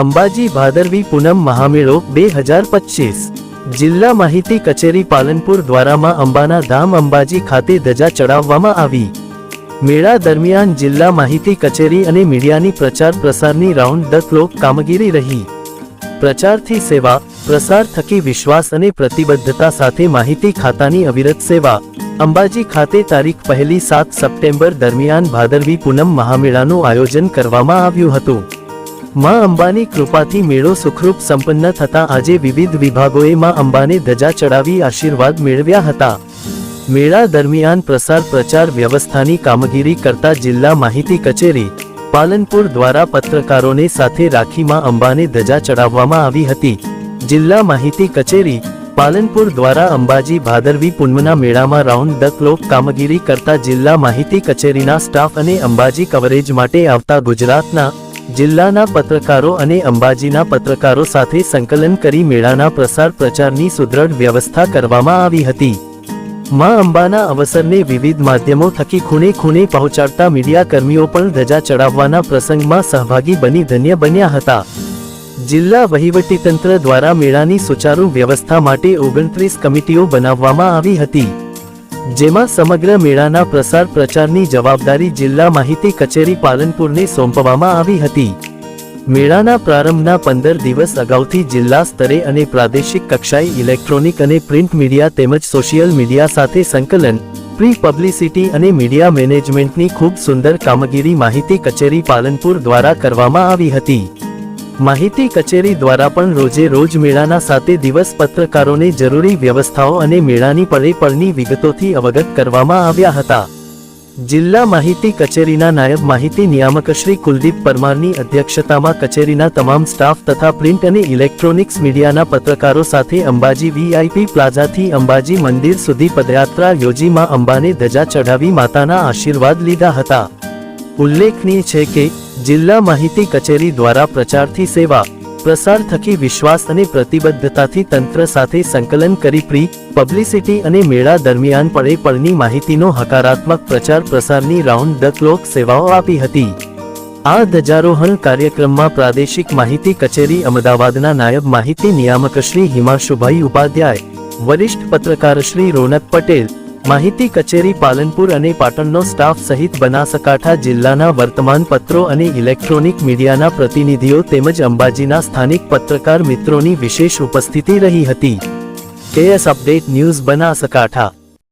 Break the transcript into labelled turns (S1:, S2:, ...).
S1: અંબાજી ભાદરવી પૂનમ મહામેળો બે હજાર પચીસ. જિલ્લા માહિતી કચેરી પાલનપુર દ્વારામાં અંબાના ધામ અંબાજી ખાતે ધજા ચડાવવામાં આવી. મેળા દરમિયાન જિલ્લા માહિતી કચેરી અને મીડિયાની પ્રચાર પ્રસારની રાઉન્ડ ધ ક્લોક કામગીરી રહી. પ્રચારથી સેવા, પ્રસાર થકી વિશ્વાસ અને પ્રતિબદ્ધતા સાથે માહિતી ખાતાની અવિરત સેવા. અંબાજી ખાતે તારીખ પહેલી સાત સપ્ટેમ્બર દરમિયાન ભાદરવી પૂનમ મહામેળાનું આયોજન કરવામાં આવ્યું હતું. માં અંબાની કૃપાથી મેળો સુખરૂપ સંપન્ન થતા આજે વિવિધ વિભાગોએ માં અંબાને ધજા ચડાવી આશીર્વાદ મેળવ્યા હતા. મેળા દરમિયાન પ્રસાર પ્રચાર વ્યવસ્થાની કામગીરી કરતા જિલ્લા માહિતી કચેરી, પાલનપુર દ્વારા પત્રકારોને સાથે રાખી માં અંબાને ધજા ચડાવવામાં આવી હતી. જિલ્લા માહિતી કચેરી, પાલનપુર દ્વારા અંબાજી ભાદરવી પૂનમના મેળામાં રાઉન્ડ ધ ક્લોક કામગીરી કરતા જિલ્લા માહિતી કચેરીના સ્ટાફ અને અંબાજી કવરેજ માટે આવતા ગુજરાતના જિલ્લાના પત્રકારો અને અંબાજીના પત્રકારો સાથે સંકલન કરી મેળાના પ્રસાર પ્રચારની સુદૃઢ વ્યવસ્થા કરવામાં આવી હતી. માં અંબાના અવસરને વિવિધ માધ્યમો થકી ખૂણે ખૂણે પહોંચાડતા મીડિયા કર્મીઓ પણ ધજા ચડાવવાના પ્રસંગમાં સહભાગી બની ધન્ય બન્યા હતા. જિલ્લા વહીવટીતંત્ર દ્વારા મેળાની સુચારુ વ્યવસ્થા માટે ઓગણત્રીસ કમિટીઓ બનાવવામાં આવી હતી. જેમાં સમગ્ર મેળાના પ્રસાર પ્રચારની જવાબદારી જિલ્લા માહિતી કચેરી પાલનપુરને સોંપવામાં આવી હતી. મેળાના પ્રારંભના પંદર દિવસ અગાઉથી જિલ્લા સ્તરે અને પ્રાદેશિક કક્ષાએ ઇલેક્ટ્રોનિક અને પ્રિન્ટ મીડિયા તેમજ સોશિયલ મીડિયા સાથે સંકલન પ્રી પબ્લિસિટી અને મીડિયા મેનેજમેન્ટની ખૂબ સુંદર કામગીરી માહિતી કચેરી પાલનપુર દ્વારા કરવામાં આવી હતી. માહિતી કચેરી દ્વારા પણ રોજે રોજ મેળાના સાતે દિવસ પત્રકારોને જરૂરી વ્યવસ્થાઓ અને મેળાની પળે પળની વિગતોથી અવગત કરવામાં આવ્યા હતા. જિલ્લા માહિતી કચેરીના નાયબ માહિતી નિયામક શ્રી કુલદીપ પરમારની અધ્યક્ષતામાં કચેરીના તમામ સ્ટાફ તથા પ્રિન્ટ અને ઇલેક્ટ્રોનિક્સ મીડિયાના પત્રકારો સાથે અંબાજી વીઆઈપી પ્લાઝાથી અંબાજી મંદિર સુધી પદયાત્રા યોજી માં અંબાને ધજા ચઢાવી માતાના આશીર્વાદ લીધા હતા. ઉલ્લેખનીય છે કે જિલ્લા માહિતી કચેરી દ્વારા પ્રચારથી સેવા, પ્રસાર થકી વિશ્વાસ અને પ્રતિબદ્ધતાથી તંત્ર સાથે સંકલન કરી પ્રી, પબ્લિસિટી અને મેળા દરમિયાન પડે પળની માહિતીનો હકારાત્મક પ્રચાર પ્રસારની રાઉન્ડ ધ ક્લોક સેવાઓ આપી હતી. આ ધ્વજારોહણ કાર્યક્રમમાં પ્રાદેશિક માહિતી કચેરી અમદાવાદના નાયબ માહિતી નિયામક શ્રી હિમાંશુભાઈ ઉપાધ્યાય, વરિષ્ઠ પત્રકાર શ્રી રોનક પટેલ માહિતી કચેરી પાલનપુર અને પાટણનો સ્ટાફ સહિત બનાસકાંઠા જિલ્લાના વર્તમાન પત્રો અને ઇલેક્ટ્રોનિક મીડિયાના પ્રતિનિધિઓ તેમજ અંબાજીના સ્થાનિક પત્રકાર મિત્રોની વિશેષ ઉપસ્થિતિ રહી હતી. KS update news Banaskantha.